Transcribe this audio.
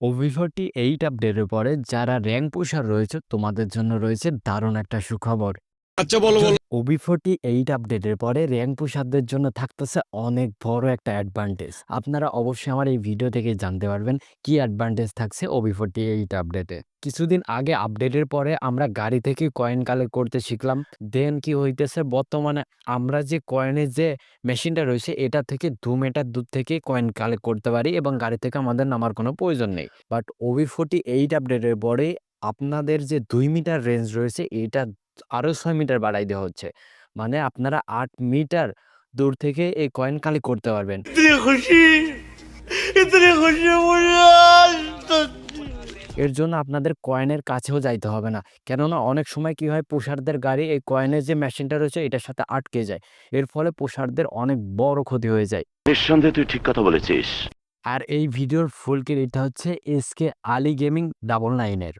ওভি forty eight আপডেটের পরে যারা র্যাঙ্ক পুষার রয়েছে, তোমাদের জন্য রয়েছে দারুণ একটা সুখবর। আচ্ছা বলো বলো। ওবি ফোরটি এইট আপডেটের পরে র্যাঙ্ক পুষারদের জন্য থাকতেছে অনেক বড় একটা অ্যাডভান্টেজ আপনারা অবশ্যই আমার এই ভিডিও থেকে জানতে পারবেন কি অ্যাডভান্টেজ থাকছে ওবি ফোরটি এইট আপডেটে। কিছুদিন আগে আপডেটের পরে আমরা গাড়ি থেকে কয়েন কালেক্ট করতে শিখলাম। দেন কি হইতেছে, বর্তমানে আমরা যে কয়েনের যে মেশিনটা রয়েছে, এটা থেকে দু মিটার দূর থেকে কয়েন কালেক্ট করতে পারি এবং গাড়ি থেকে আমাদের নামার কোনো প্রয়োজন নেই। বাট ওবি ফোরটি এইট আপডেটের পরে আপনাদের যে দুই মিটার রেঞ্জ রয়েছে, এটা আরও ছয় মিটার বাড়াই দেওয়া হচ্ছে। মানে আপনারা আট মিটার দূর থেকে এই কয়েন কালেক্ট করতে পারবেন। এর জন্য আপনাদের কয়েনের কাছেও যাইতে হবে না। কেননা অনেক সময় কি হয় পোষারদের গাড়ি এই কয়েনের যে মেশিনটা রয়েছে এটার সাথে আটকে যায়। এর ফলে পোষারদের অনেক বড় ক্ষতি হয়ে যায়। নিঃসন্দেহে তুই ঠিক কথা বলেছিস। আর এই ভিডিওর ফুল এটা হচ্ছে S K Ali gaming double নাইনের।